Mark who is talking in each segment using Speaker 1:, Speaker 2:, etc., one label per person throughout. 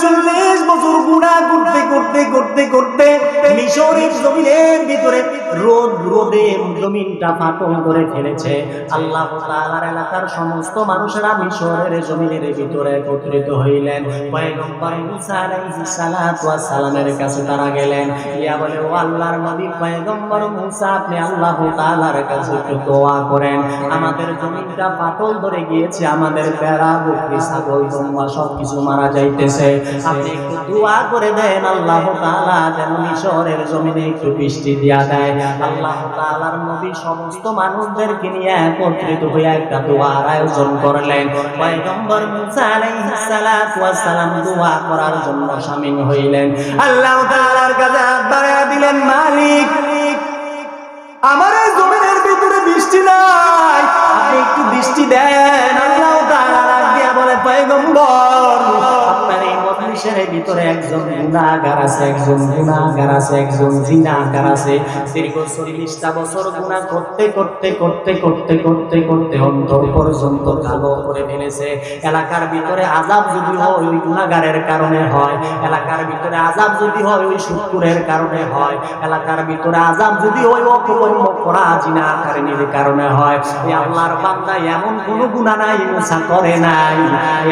Speaker 1: চল্লিশ বছর গুণা করতে করতে করতে করতে মিশরের জমিনের ভিতরে রোদ রোদে জমিনটা ফাটল করে ফেলেছে। আল্লাহ তাআলার এলাকার সমস্ত মানুষেরা মিশরের জমিনের ভিতরে একত্রিত হইলেন। পয়গম্বর মুসা আলাইহিস সালাতু ওয়াস সালামের কাছে তারা গেলেন। ইয়া বলে, ও আল্লাহর নবী, পয়গম্বর মুসা, আপনি আল্লাহ তাআলার কাছে একটু দোয়া করেন। আমাদের জমিনটা ফাটল ধরে গিয়েছে, আমাদের পেড়া, বকরি, ছাগল তোমরা সবকিছু মারা যাইতেছে। আপনি একটু দোয়া করে দেন আল্লাহ তাআলা যেন মিশরের জমিনে একটু বৃষ্টি দিয়া দেয়। আল্লাহ তাআলার নবী সমস্ত মানুষদেরকে নিয়ে একত্রিত হয়ে একটা দোয়ার আয়োজন করলেন। পয়গম্বর মুসা আলাইহিস সালাতু ওয়াস সালাম দোয়া করার জন্য শামিল হইলেন। আল্লাহ তাআলার কাছে হাত দিলেন, মালিক, আমার জমিনের ভিতরে বৃষ্টি নাই, আপনি একটু বৃষ্টি দেন, আল্লাহ মজলিসের ভিতরে একজন গুনাহগার আছে, একজন গুনাহগার আছে, একজন জিনাহগার আছে। দীর্ঘ চল্লিশটা বছর গুনাহ করতে করতে করতে করতে করতে করতে অন্তর পর্যন্ত কালো করে ফেলেছে। এলাকার ভিতরে আজাব যদি হয় ওই গুনাহগারের কারণে হয়। এলাকার ভিতরে আজাব যদি হয় ওই শুকুরের কারণে হয়। এলাকার ভিতরে আজাব যদি হয় অপকর্ম করা জিনাকারিনীর কারণে হয়। এই আল্লাহর বান্দা এমন কোন গুনাহ নাই মুসা করে নাই।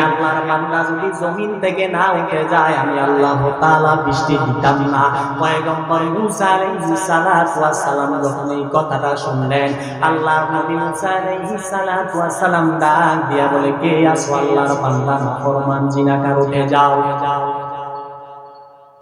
Speaker 1: আল্লাহর বান্দা যদি জমিন থেকে না উঠে যায় আমি আল্লাহ তালা বৃষ্টি দিতাম না। পয়গম্বর মুসা আলাইহিস সালাতু ওয়াস সালাম যখন এই কথাটা শুনলেন, আল্লাহ নবী মুসা আলাইহিস সালাতু ওয়াস সালাম ডাক দিয়া বলে, কে আসো আল্লাহর বান্দা? ফরমান জিনাকার, উঠে যাও যাও।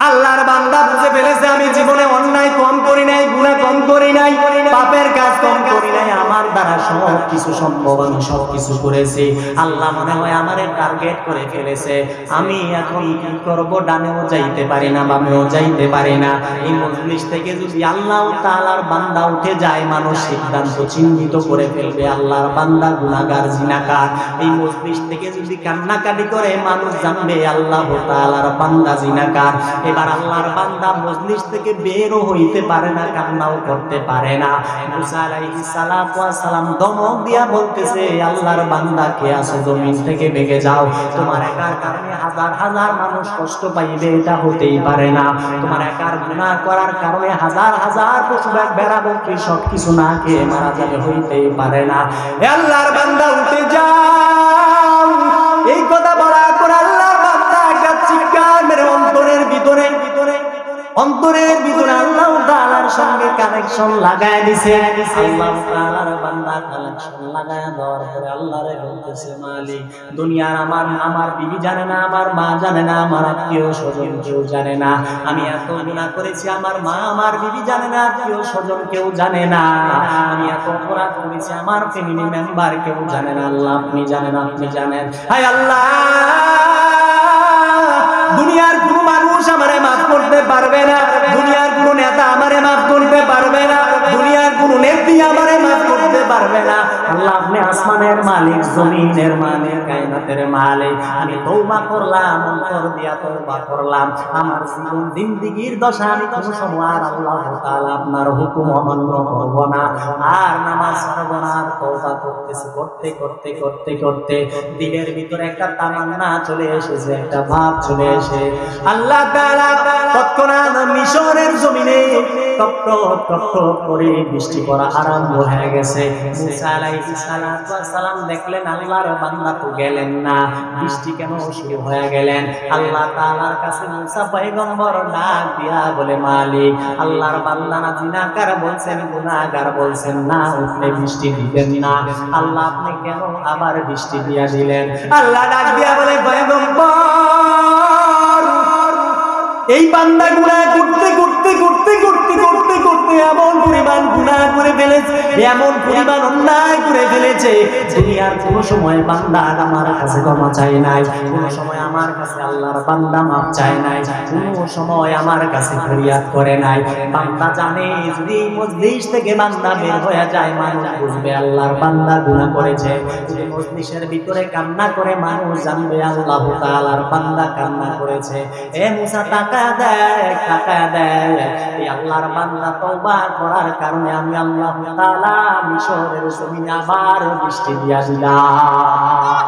Speaker 1: আল্লাহর বান্দা বুঝে ফেলেছে, আমি জীবনে অন্যায় কম করি নাই গুনাহ কম করি নাই, পাপের কাজ কম করি নাই, আমার দ্বারা সব কিছু সম্ভব, আমি সব কিছু করেছি। আল্লাহ মনে হয় আমারে টার্গেট করে ফেলেছে। আমি এখন কি করব, ডানেও যাইতে পারি না, বামেও যাইতে পারি না। এই মজলিস থেকে যদি আল্লাহ তাআলার বান্দা উঠে যায়, মানুষ সিদ্ধান্ত চিহ্নিত করে ফেলবে, আল্লাহর বান্দা গুনাহগার, জিনাকার। এই মজলিস থেকে যদি কান্নাকাটি করে, মানুষ জানবে আল্লাহ তাআলার বান্দা, জিনাকার। এবার আল্লাহর বান্দা মজলিস থেকে বেরও হইতে পারে না, কান্নাও করতে পারে না। সালাম দমক দিয়া বলতেছে আল্লাহর বান্দা, কে আছে? জমিন থেকে ভেগে যাও। তোমার একার কারণে হাজার হাজার মানুষ কষ্ট পাইবে, এটা হতেই পারে না। তোমার একার গুনাহ করার কারণে হাজার হাজার পশু বেড়া বকরি সব কিছু না খেয়ে মারা যাবে, হইতেই পারে না। আল্লাহর বান্দা, উঠে যাও অন্তরের ভিতরে আল্লাহ তাআলার সঙ্গে কানেকশন লাগায় দিছে। আল্লাহ তাআলার বান্দা কানেকশন লাগায় দেওয়ার পরে আল্লাহরে বলতেছে, মালিক, দুনিয়ার আমার আমার বিবি জানে না, আমার মা জানে না, আমার আত্মীয় স্বজন কেউ জানে না। আমি এত গুনাহ করেছি, আমার মা আমার বিবি জানে না, আত্মীয় স্বজন কেউ জানে না। আমি এত অপরাধ করেছি, আমার ফ্যামিলি মেম্বার কেউ জানে না। আল্লাহ আপনি জানেন আপনি জানেন। হায় আল্লাহ! দুনিয়ার কোন মানুষ আমারে মাফ করতে পারবে না। দুনিয়ার কোন নেতা আমারে মাফ করতে পারবে না। দুনিয়ার কোন নেত্রী আমারে মাফ করতে পারবে না। আল্লাহ আপনি আসমানের মালিক, জমিনের মালিক কায়নাতের মালিক। আমি তওবা করলাম, অন্তর দিয়া তওবা করলাম। আমার জীবন জিন্দেগীর দশা, আমি কোন সময় আল্লাহ তাআলা আপনার হুকুম অমান্য করব না। আর নামাজ পড়ব না, আর তওবা করতেছি, করতে করতে করতে করতে। দিলের ভিতরে একটা তামান্না চলে এসেছে, একটা ভাব চলে এসে আল্লাহ তাআলা তৎক্ষণাৎ মিশরের জমিনে টপ টপ টপ করে বৃষ্টি পড়া আরম্ভ হয়ে গেছে। মুসা আলাইহিস সালাম দেখলেন আল্লাহর বান্দা তো গেলেন না। বৃষ্টি কেন শুরু হয়ে গেলেন? আল্লাহ কাছে মুসা পয়গম্বর ডাক দিয়া বলে, মালিক, আল্লাহর বান্দা না জিনাকার বলছেন বলছেন না বৃষ্টি দিবেন না। আল্লাহ আপনি কেন আবার বৃষ্টি দিয়া দিলেন? আল্লাহ ডাক দিয়া বলে, পয়গম্বর, এই বান্দা গুনাহ করতে করতে করতে করতে করতে এমন পরিমাণ গুনাহ করে ফেলেছে, এমন পরিমাণ অন্যায় করে ফেলেছে, দুনিয়ার কোন সময় বান্দা আমার কাছে ক্ষমা চাই নাই, কোন সময় আমার কাছে আল্লাহর বান্দা মাপ চায় নাই, কোন সময় আমার কাছে ফরিয়াদ করে নাই। বান্দা জানে যদি মজলিস থেকে বান্দা বের হয়ে যায়, মানুষ বুঝবে আল্লাহর বান্দা গুনাহ করেছে। মজলিসের ভিতরে কান্না করে মানুষ জানবে আল্লাহ তাআলার বান্দা কান্না করেছে। এ মুসা টাকা দেয় টাকা দেয় এই আল্লাহর বান্দা তওবা করার কারণে আমি আল্লাহ মিশরের জমিনে আবার বৃষ্টি দিয়া দিলাম।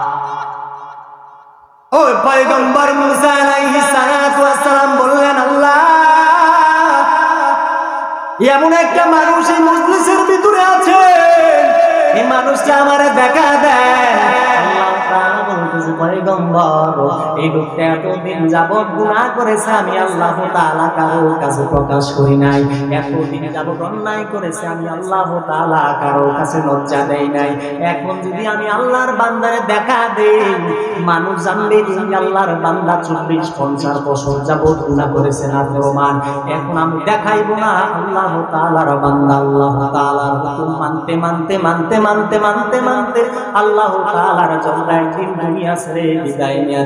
Speaker 1: ওই পয়গম্বর মুসা সালাতু বললেন, আল্লাহ, এমন একটা মানুষ এই মজলিসের ভিতরে আছে। এই মানুষটা আমার দেখা দেয়। আল্লাহ তাআলা বলতেছে, পয়গম্বর এই লোকটা এতদিন যাবৎ গুনাহ করেছে, আমি আল্লাহ তাআলা কারও কাছে প্রকাশ করি নাই। এতদিন যাবৎ অন্যায় করেছে, আমি আল্লাহ তাআলা কারও কাছে লজ্জা দেই নাই। এখন যদি আমি আল্লাহর বান্দারে দেখা দেই, মানুষ জানবে যে আল্লাহর বান্দা, চব্বিশ, পঞ্চাশ বছর যাবৎ গুনাহ করেছে না প্রমাণ। এখন আমি দেখাইবো না, আল্লাহ তাআলার বান্দা, আল্লাহ তাআলার হুকুম মানতে মানতে মানতে মানতে মানতে মানতে, আল্লাহ তাআলার জন্য একদিন দুনিয়া ছেড়ে বিদায় নিয়ে